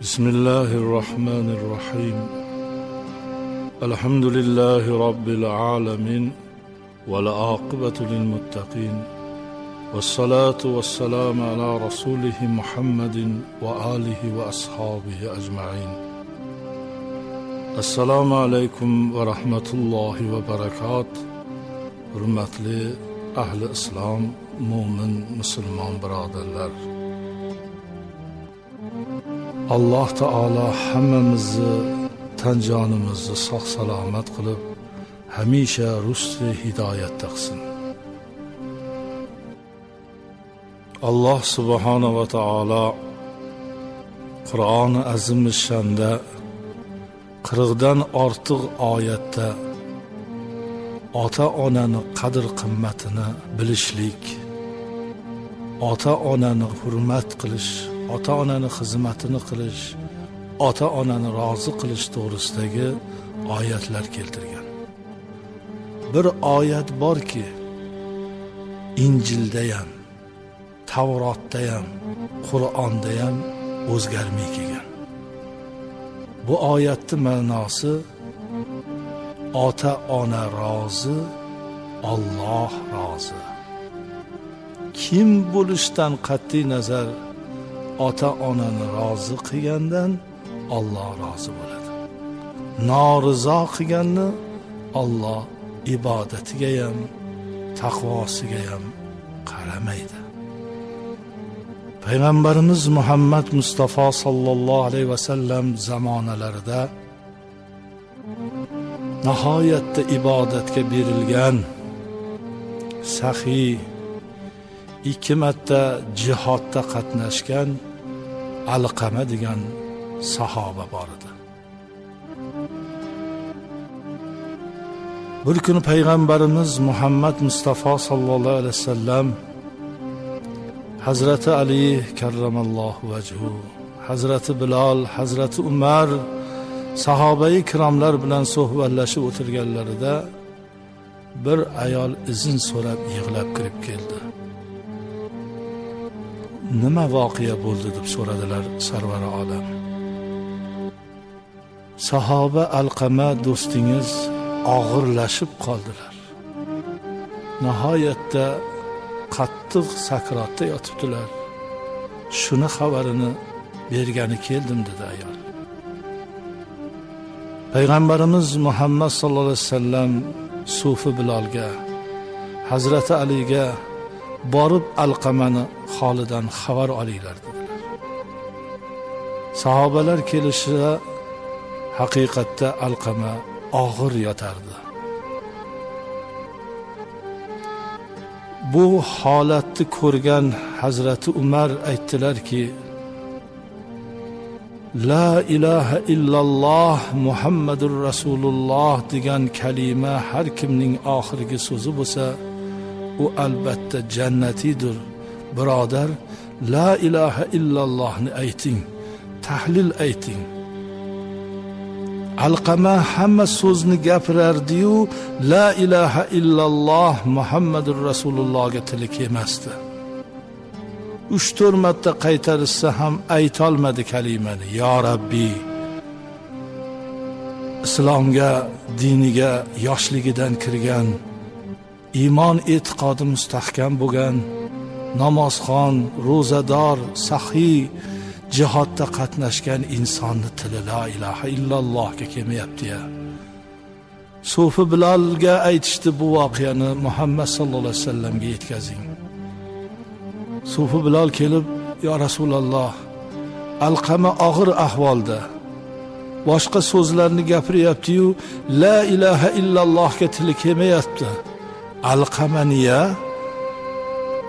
بسم الله الرحمن الرحيم. الحمد لله رب العالمين والعاقبة للمتقين والصلاة والسلام على رسوله محمد وآله وأصحابه أجمعين. السلام عليكم ورحمة الله وبركاته. hurmatli ahli islom mo'min musulmon birodarlar alloh taolo hammamizni tan jonimizni sog' salomat qilib hamisha rusti hidoyatda qilsin alloh subhanava taolo qur'oni azimi shanda qirqdan ortiq oyatda ota onani qadr qimmatini bilishlik ota onani hurmat qilish ota onani xizmatini qilish ota onani rozi qilish to'g'risidagi oyatlar keltirgan. Bir oyat borki injildayam tavrotdayam qur'ondayam o'zgarmay kelgan. Bu oyatni ma'nosi ota ona rozi Alloh rozi. Kim bo'lishdan qat'iy nazar ota onani rozi qilgandan Alloh rozi bo'ladi. Norizo qilganni Alloh ibodatiga ham taqvosiga ham qaramaydi. Payg'ambarimiz muhammad mustafa sollallohu alayhi vasallam zamonalarida nihoyatda ibodatga berilgan saxiy ikki marta jihodda qatnashgan alqama degan sahoba bor edi. Bir kuni payg'ambarimiz muhammad mustafa sollallohu alayhi vasallam hazrati ali karramallohu vajhu hazrati bilol hazrati umar sahobai ikromlar bilan suhbatlashib o'tirganlarida bir ayol izn so'rab yig'lab kirib keldi. Nima voqea bo'ldi deb so'radilar sarvari olam sahoba alqama do'stingiz og'irlashib qoldilar. Nihoyatda qattiq sakrotda yotibdilar. Shuni xabarini bergani keldim dedi ayol. Payg'ambarimiz muhammad sallallohu alayhi vasallam sufi bilolga hazrati aliga borib alqamani holidan xabar olinglar dedilar. Sahobalar kelishida haqiqatda alqama og'ir yotardi. Bu holatni ko'rgan hazrati umar aytdilarki la ilaha illalloh muhammadur rasululloh degan kalima har kimning oxirgi so'zi bo'lsa u albatta jannatiydir birodar. La ilaha illallohni ayting tahlil ayting. Alqama hamma so'zni gapirardiyu la ilaha illalloh muhammadur rasulullohga tili kelmasdi. Uch to'rt marta qaytarishsa ham aytolmadi kalimani yo rabbiy islomga diniga yoshligidan kirgan iymon e'tiqodi mustahkam bo'lgan. Namozxon ro'zador sahiy jihodda qatnashgan insonni tili la ilaha illallohga kelmayapti ya. Sufi bilolga aytishdi bu voqeani muhammad sallallohu alayhi vasallamga yetkazing. Sufi bilol kelib yo rasululloh alqama og'ir ahvolda. Boshqa so'zlarni gapiryaptiyu la ilaha illallohga tili kelmayapti. Alqamaniya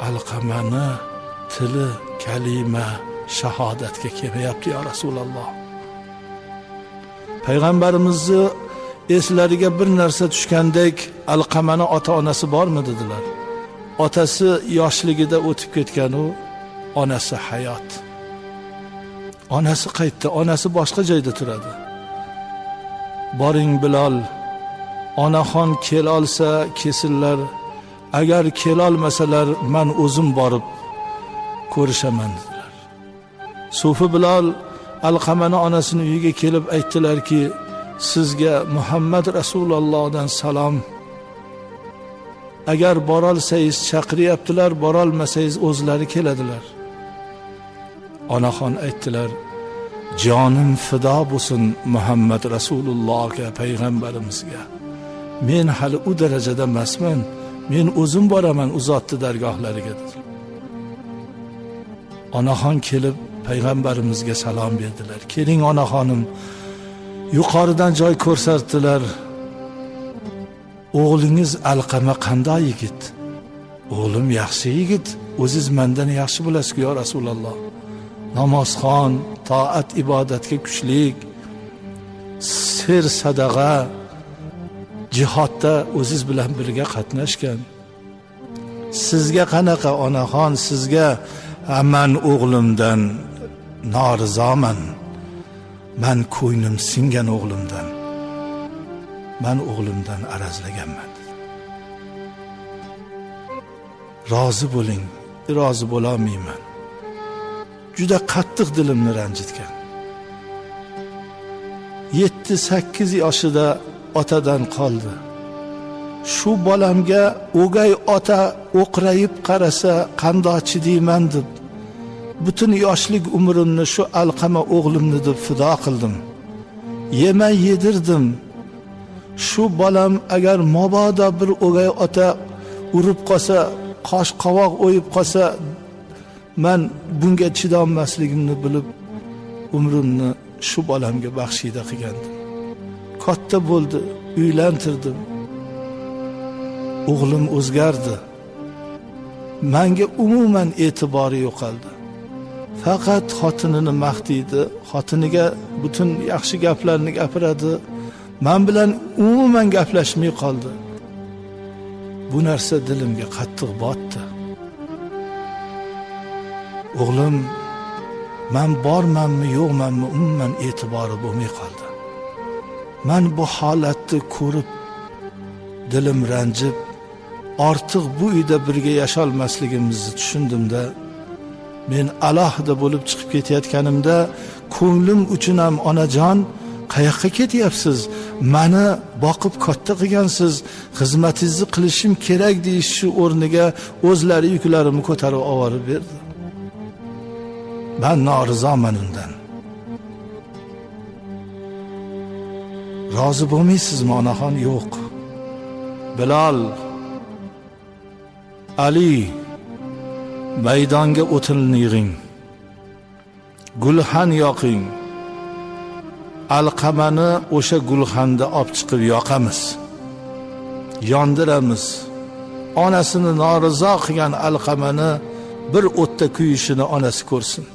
alqamani tili kalima shahodatga kelmayapti ya rasululloh. Payg'ambarimizni eslariga bir narsa tushgandek alqamani ota onasi bormi dedilar. Otasi yoshligida o'tib ketganu onasi hayot. Onasi qaytdi onasi boshqa joyda turadi. Boring bilol onaxon kelolsa kelsinlar agar kelolmasalar man o'zim borib ko'rishaman dedilar. Sufi bilol alqamani onasini uyiga kelib aytdilarki sizga muhammad rasulullohdan salom. Agar borolsangiz chaqiryaptilar borolmasangiz o'zlari keladilar. Onaxon aytdilar jonim fido bo'lsin muhammad rasulullohga payg'ambarimizga. Men hali u darajada emasman men o'zim boraman u zotni dargohlariga onaxon kelib payg'ambarimizga salom berdilar keling onaxonim yuqoridan joy ko'rsatdilar o'g'lingiz alqama qanday yigit? O'g'lim yaxshi yigit o'ziz mandan yaxshi bilasiz-ku yo rasululloh namozxon toat ibodatga kuchlik ser sadaqa jihodda o'ziz bilan birga qatnashgan. Sizga qanaqa onaxon sizga man o'g'limdan norizoman man ko'nglim singan o'g'limdan man o'g'limdan arazlaganman. Rozi bo'ling rozi bo'lolmayman juda qattiq dilimni ranjitgan. Yetti sakkiz yoshida otadan qoldi. Shu bolamga o'gay ota o'qrayib qarasa qandoq chidayman deb butun yoshlik umrimni shu alqama o'g'limni deb fido qildim. Yemay yedirdim. Shu bolam agar mabodo bir o'gay ota urib qolsa qosh qovoq o'yib qolsa man bunga chidolmasligimni bilib umrimni shu bolamga baxshida qilgandim katta bo'ldi uylantirdim. O'g'lim o'zgardi. Manga umuman e'tibori yo'qoldi. Faqat xotinini maqtaydi xotiniga butun yaxshi gaplarni gapiradi. Man bilan umuman gaplashmay qoldi. Bu narsa dilimga qattiq botdi. O'g'lim man bormanmi yo'qmanmi umuman e'tibori bo'lmay qoldi man bu holatni ko'rib dilim ranjib ortiq bu uyda birga yasholmasligimizni tushundimda men alohida bo'lib chiqib ketayotganimda ko'nglim uchun ham onajon qayoqqa ketyapsiz? Mani boqib katta qilgansiz xizmatingizni qilishim kerak deyishni o'rniga o'zlari yuklarimni ko'tarib oborib berdi. Man norizoman undan rozi bo'lmaysizmi onaxon? Yo'q. Bilol ali maydonga o'tinni yig'ing. Gulxan yoqing. Alqamani o'sha gulxanda olib chiqib yoqamiz. Yondiramiz. Onasini norizo qilgan alqamani bir o'tda kuyishini onasi ko'rsin.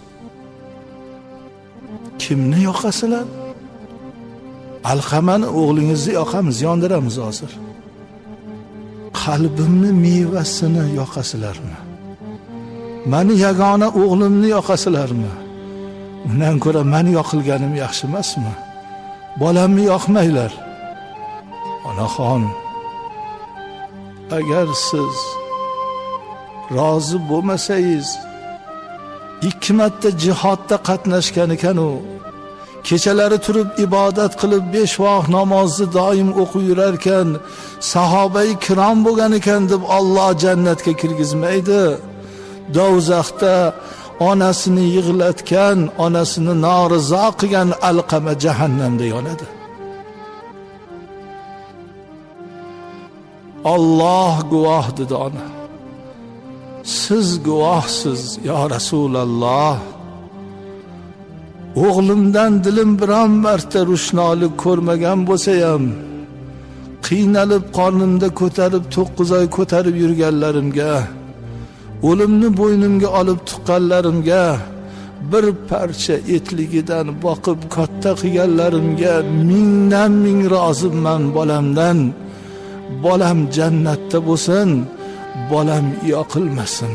Kimni yoqasizlar alqamani o'g'lingizni yoqamiz yondiramiz hozir. Qalbimni mevasini yoqasizlarmi mani yagona o'g'limni yoqasizlarmi undan ko'ra mani yoqilganim yaxshi emasmi? Bolamni yoqmanglar. Onaxon agar siz rozi bo'lmasangiz ikki marta jihodda qatnashgan ekan u kechalari turib ibodat qilib besh vaqt namozni doim o'qib yurarkan sahobai kirom bo'lgan ekan deb Alloh jannatga kirgizmaydi do'zaxda onasini yig'latgan onasini norizo qilgan alqama jahannamda yonadi Alloh guvoh dedi ona siz guvohsiz yo rasululloh o'g'limdan dilim biron marta rushnolik ko'rmagan bo'lsa ham qiynalib qornimda ko'tarib to'qqiz oy ko'tarib yurganlarimga. O'limni bo'ynimga olib tuqqanlarimga. Bir parcha etligidan boqib katta qilganlarimga mingdan ming roziman bolamdan. Bolam jannatda bo'lsin bolam yoqilmasin.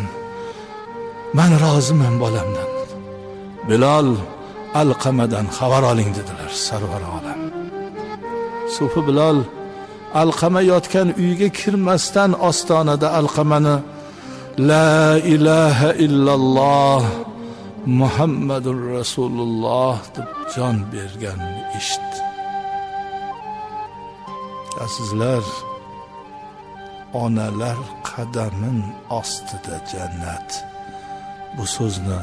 Man roziman bolamdan. Bilol alqamadan xabar oling dedilar sarvar olam. Sufi bilol alqama yotgan uyga kirmasdan ostonada alqamani la ilaha illalloh muhammadur rasululloh deb jon berganini eshitdi azizlar onalar qadamin ostida jannat. Bu so'zni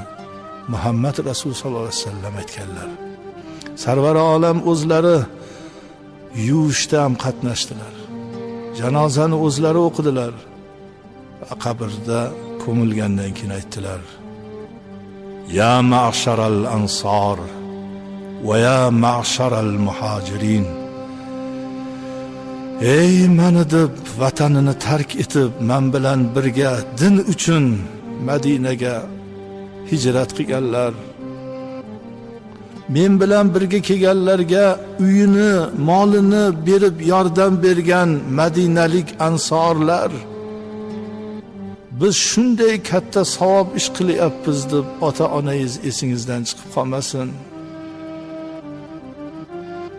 muhammad rasul sallallohu alayhi vasallam aytganlar. Sarvar olam o'zlari yuvishda ham qatnashdilar. Janozani o'zlari o'qidilar. Va qabrda ko'milgandan keyin aytdilar ya ma'sharal ansor va ya ma'sharal muhojirin ey mani deb vatanini tark etib man bilan birga din uchun madinaga hijrat qilganlar men bilan birga kelganlarga uyini molini berib yordam bergan madinalik ansorlar biz shunday katta savob ish qilyapmiz deb ota onangiz esingizdan chiqib qolmasin.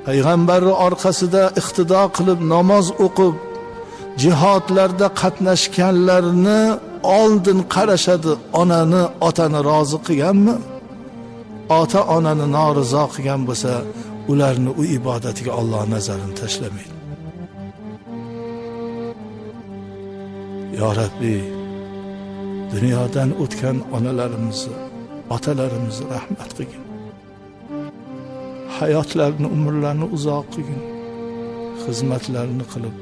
Payg'ambarni orqasida iqtido qilib namoz o'qib jihodlarda qatnashganlarni oldin qarashadi onani otani rozi qilganmi ota onani norizo qilgan bo'lsa ularni u ibodatiga Alloh nazarini tashlamaydi yo rabbiy dunyodan o'tgan onalarimizni otalarimizni rahmat qilgin hayotlarini umrlarini uzoq qilgin xizmatlarini qilib